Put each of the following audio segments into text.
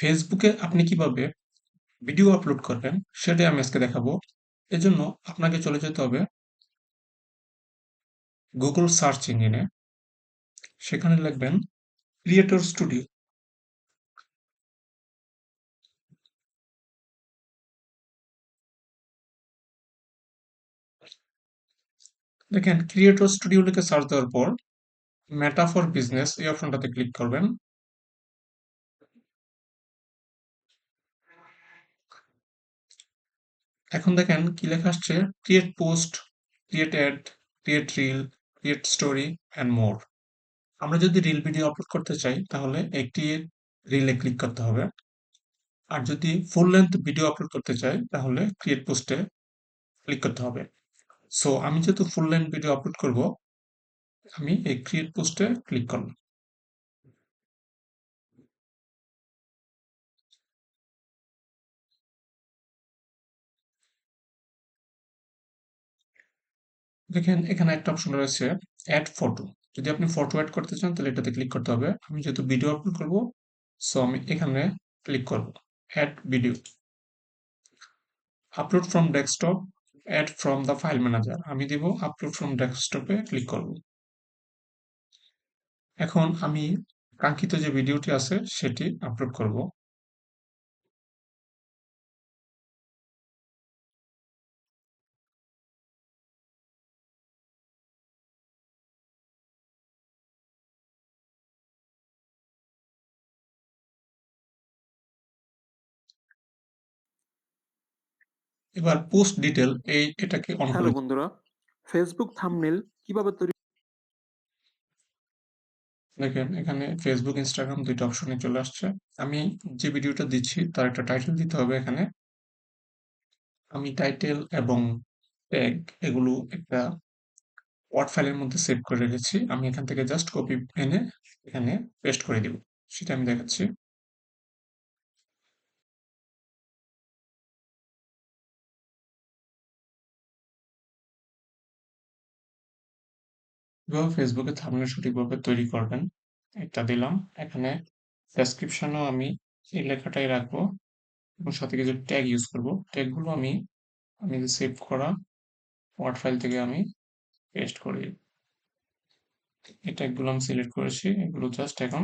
ফেসবুকে আপনি কীভাবে ভিডিও আপলোড করবেন, সেটাই আমি আজকে দেখাবো। এজন্য আপনাকে চলে যেতে হবে গুগল সার্চ ইঞ্জিনে সেখানে লিখবেন ক্রিয়েটর স্টুডিও দেখেন ক্রিয়েটর স্টুডিও লিখে সার্চ দেওয়ার পর মেটা ফর বিজনেস এই অপশনটাতে ক্লিক করবেন। এখন দেখেন কি লেখা আসছে? Create post create ad create reel create story and more আমরা যদি রিল ভিডিও আপলোড করতে চাই, তাহলে একটি রিলে ক্লিক করতে হবে। আর যদি ফুল লেন্থ ভিডিও আপলোড করতে চাই, তাহলে ক্রিয়েট পোস্টে ক্লিক করতে হবে। সো আমি যেহেতু ফুল লেন্থ ভিডিও আপলোড করব, আমি এই ক্রিয়েট পোস্টে ক্লিক করব। দেখেন, এখানে একটা অপশন রয়েছে অ্যাড ফটো যদি আপনি ফটো অ্যাড করতে চান, তাহলে এটাতে ক্লিক করতে হবে। আমি যেহেতু ভিডিও আপলোড করব সো আমি এখানে ক্লিক করব add video upload from desktop add from the file manager আমি দিব আপলোড ফ্রম ডেস্কটপে ক্লিক করব। এখন আমি কাঙ্ক্ষিত যে ভিডিওটি আছে, সেটি আপলোড করব। এবার পোস্ট ডিটেল এই এটাকে অন হ্যালো করে বন্ধুরা ফেসবুক থাম্বনেল কীভাবে তৈরি দেখেন এখানে ফেসবুক ইনস্টাগ্রাম দুইটা অপশনে চলে আসছে। আমি যে ভিডিওটা দিচ্ছি তার একটা টাইটেল দিতে হবে এখানে। আমি টাইটেল এবং ট্যাগ এগুলো একটা ওয়ার্ড ফাইলের মধ্যে সেভ করে রেখেছি। আমি এখান থেকে জাস্ট কপি এনে এখানে পেস্ট করে দিব। সেটা আমি দেখাচ্ছি। কীভাবে ফেসবুকে থাম্বনেল সঠিকভাবে তৈরি করবেন। এটা দিলাম। এখানে ডেসক্রিপশনেও আমি এই লেখাটাই রাখব এবং সাথে কিছু ট্যাগ ইউজ করব। ট্যাগগুলো আমি আমি যে সেভ করা ওয়ার্ড ফাইল থেকে আমি পেস্ট করি। এই ট্যাগগুলো আমি সিলেক্ট করেছি। এগুলো জাস্ট এখন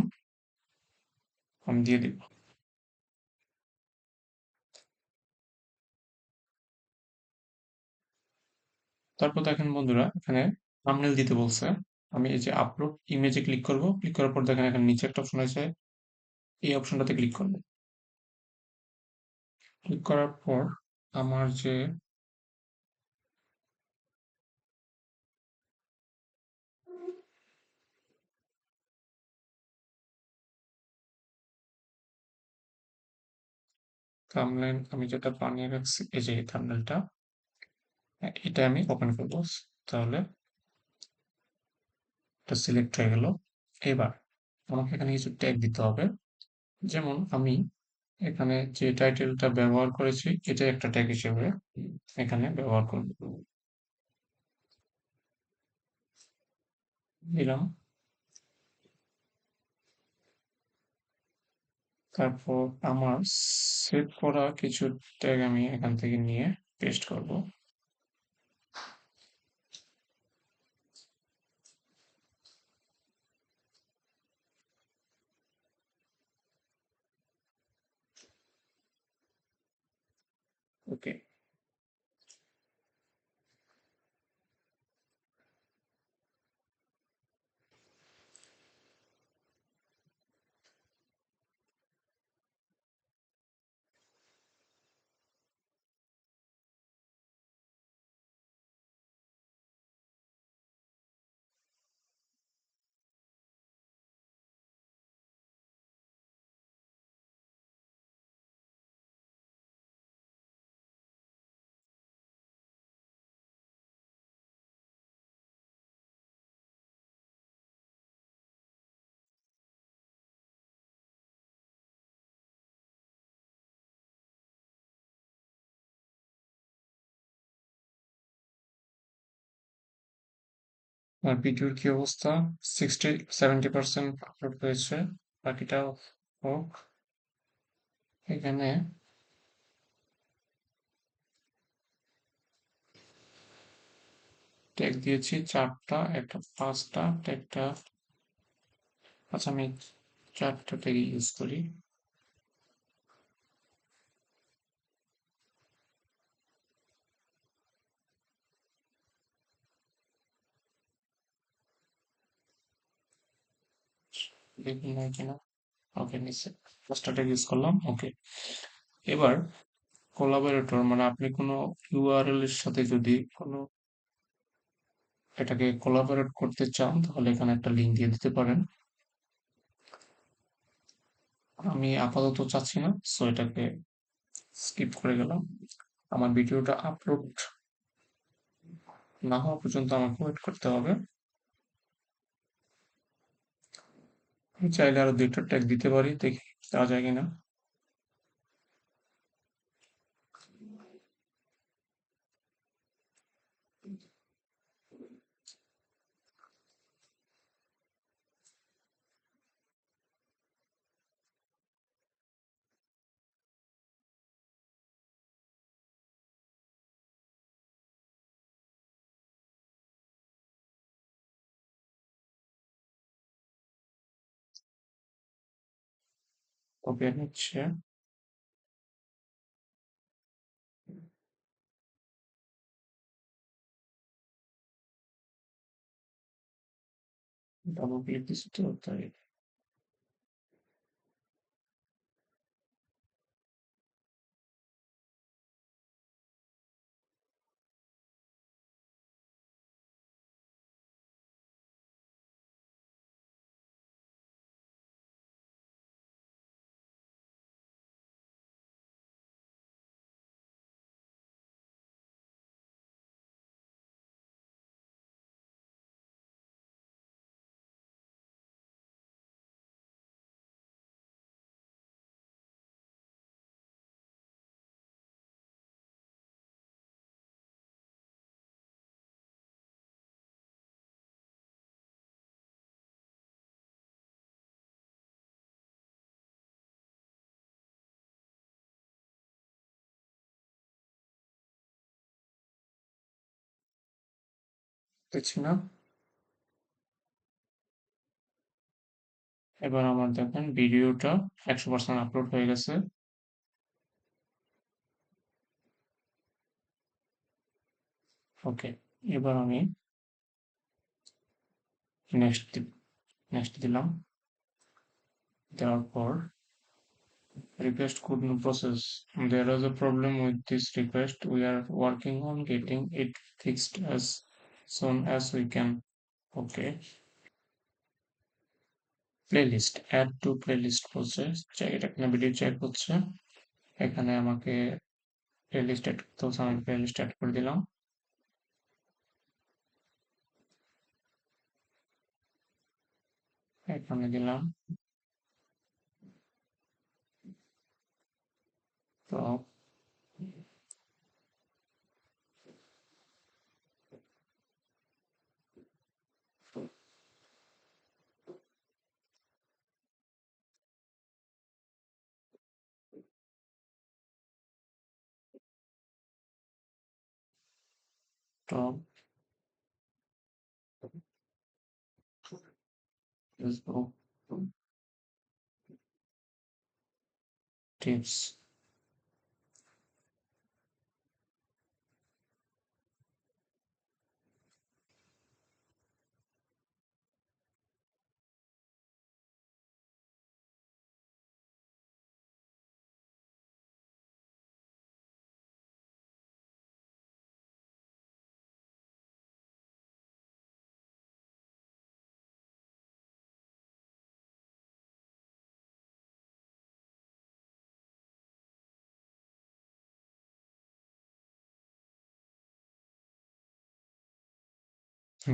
আমি দিয়ে দিব। তারপর দেখেন বন্ধুরা, এখানে থাম্বনেল দিতে বলছে। আমি এই যে আপলোড ইমেজে ক্লিক করব। ক্লিক করার পর দেখেন এখানে নিচে একটা অপশন আছে এই অপশনটাতে ক্লিক করব ক্লিক করার পর আমার যে থাম্বনেল আমি যেটা বানিয়ে রাখছি, এই যে থাম্বনেলটা এটা আমি ওপেন করব। তাহলে এটা সিলেক্ট হয়ে গেল। এবার আমাকে এখানে কিছু ট্যাগ দিতে হবে। যেমন আমি এখানে যে টাইটেলটা ব্যবহার করেছি এটা একটা ট্যাগ হিসেবে এখানে ব্যবহার করব। দিলাম। তারপর আমার সেভ করা কিছু ট্যাগ আমি এখান থেকে নিয়ে পেস্ট করব। ওকে ভিডিওর কি অবস্থা? সিক্সটি সেভেন্টি পার্সেন্ট আপলোড হয়েছে। বাকিটা হোক। এখানে ট্যাগ দিয়েছি, চারটা, একটা পাঁচটা, একটা আচ্ছা আমি চারটা ট্যাগ ইউজ করি। কিনা ওকে নিচে ইউজ করলাম ওকে এবার কোলাবোরেটর মানে আপনি কোনো ইউআরএল এর সাথে যদি কোনো এটাকে কোলাবোরেট করতে চান, তাহলে এখানে একটা লিঙ্ক দিয়ে দিতে পারেন। আমি আপাতত চাচ্ছি না সো এটাকে স্কিপ করে গেলাম। আমার ভিডিওটা আপলোড না হওয়া পর্যন্ত আমাকে ওয়েট করতে হবে আমি চাইলে আরও দুইটা ট্যাগ দিতে পারি দেখি দেওয়া যায় কিনা। ওকে নিচ্ছে ডাবল ক্লিক দিচ্ছি তো তাই না এবার আমার দেখেন ভিডিওটা একশো পার্সেন্ট আপলোড হয়ে গেছে ওকে এবার আমি নেক্সট নেক্সট দিলাম দেওয়ার পর request could not process there is a problem with this request we are working on getting it fixed as soon as we can. Okay. Playlist add to playlist বলছে। এটা এখানে ভিডিও চেক হচ্ছে। এখানে আমাকে playlist add করতে হচ্ছে আমি playlist add করে দিলাম। এখানে দিলাম। তো Tom, there's no tips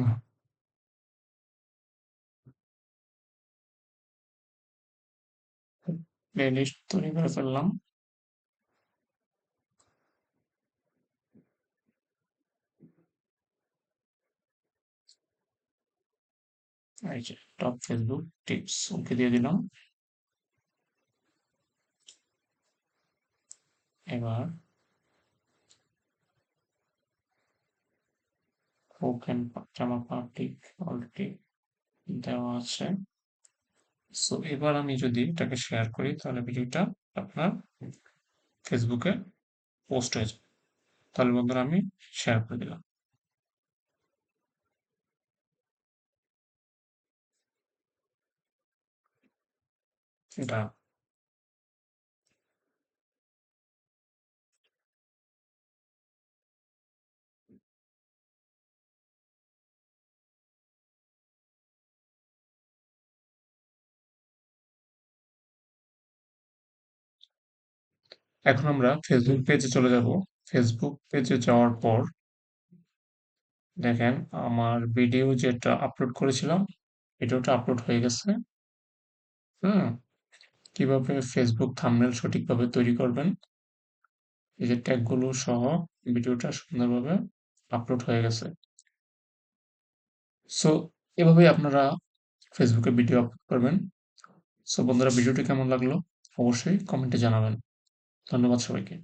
না প্লেলিস্ট তৈরি করে ফেললাম। এই টপ ফেসবুক টিপস ওকে দিয়ে দিলাম। এবার ওপেন জামা পাবলিক অলরেডি দেওয়া আছে। সো এবার আমি যদি এটাকে শেয়ার করি, তাহলে ভিডিওটা আপনার ফেসবুকে পোস্ট হয়ে যাবে। তাহলে বন্ধুরা, আমি শেয়ার করে দিলাম। এটা এখন আমরা ফেসবুক পেজে চলে যাব। ফেসবুক পেজে যাওয়ার পর দেখেন, আমার ভিডিও যেটা আপলোড করেছিলাম ভিডিওটা আপলোড হয়ে গেছে। হুম, কীভাবে ফেসবুক থাম্বনেল সঠিকভাবে তৈরি করবেন? এই যে ট্যাগগুলো সহ ভিডিওটা সুন্দরভাবে আপলোড হয়ে গেছে। সো এভাবেই আপনারা ফেসবুকে ভিডিও আপলোড করবেন। সো বন্ধুরা ভিডিওটি কেমন লাগল? অবশ্যই কমেন্টে জানাবেন। ধন্যবাদ সবাইকে।